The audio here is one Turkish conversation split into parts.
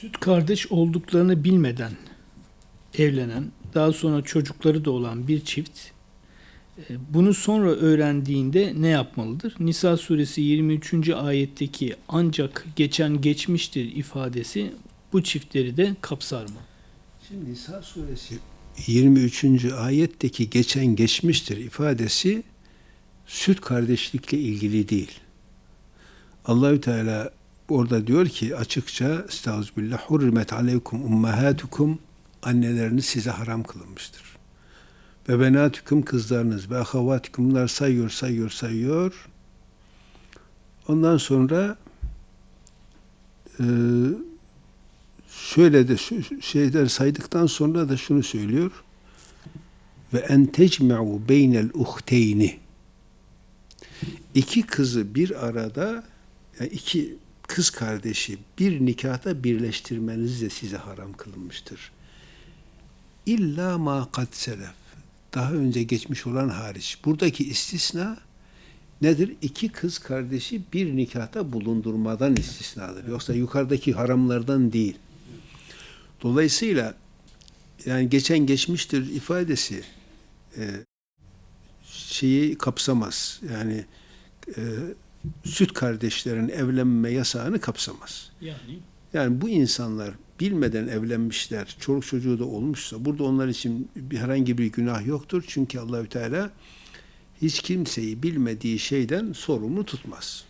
Süt kardeş olduklarını bilmeden evlenen, daha sonra çocukları da olan bir çift e, bunu sonra öğrendiğinde ne yapmalıdır? Nisa suresi 23. ayetteki ancak geçen geçmiştir ifadesi bu çiftleri de kapsar mı? Şimdi Nisa suresi 23. ayetteki geçen geçmiştir ifadesi süt kardeşlikle ilgili değil. Allahü Teala orada diyor ki açıkça Estağfirullah hurrimet aleykum ummahatukum anneleriniz size haram kılınmıştır. Ve benatüküm kızlarınız ve ahavatikum bunlar sayıyor sayıyor sayıyor. Ondan sonra e, şöyle de şeyler saydıktan sonra da şunu söylüyor. Ve en tecme'u beynel uhteyni. İki kızı bir arada yani iki kız kardeşi bir nikahta birleştirmeniz de size haram kılınmıştır. İlla ma kad selef. Daha önce geçmiş olan hariç. Buradaki istisna nedir? İki kız kardeşi bir nikahta bulundurmadan istisnadır. Yoksa yukarıdaki haramlardan değil. Dolayısıyla yani geçen geçmiştir ifadesi e, şeyi kapsamaz. Yani e, süt kardeşlerin evlenme yasağını kapsamaz. Yani Yani bu insanlar bilmeden evlenmişler, çoluk çocuğu da olmuşsa burada onlar için bir herhangi bir günah yoktur. Çünkü Allahü Teala hiç kimseyi bilmediği şeyden sorumlu tutmaz.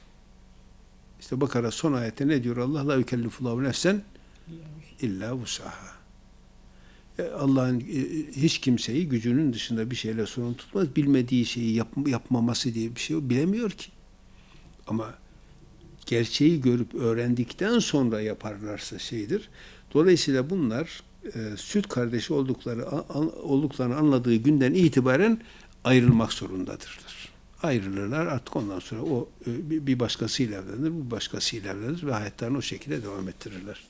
İşte Bakara son ayette ne diyor Allah? La yükellifullahu nefsen illa vusaha. E, Allah'ın e, hiç kimseyi gücünün dışında bir şeyle sorumlu tutmaz. Bilmediği şeyi yap, yapmaması diye bir şey yok. Bilemiyor ki. Ama gerçeği görüp öğrendikten sonra yaparlarsa şeydir. Dolayısıyla bunlar e, süt kardeşi oldukları an, olduklarını anladığı günden itibaren ayrılmak zorundadırlar. Ayrılırlar artık ondan sonra o e, bir başkasıyla evlenir, bu başkasıyla evlenir ve hayatlarını o şekilde devam ettirirler.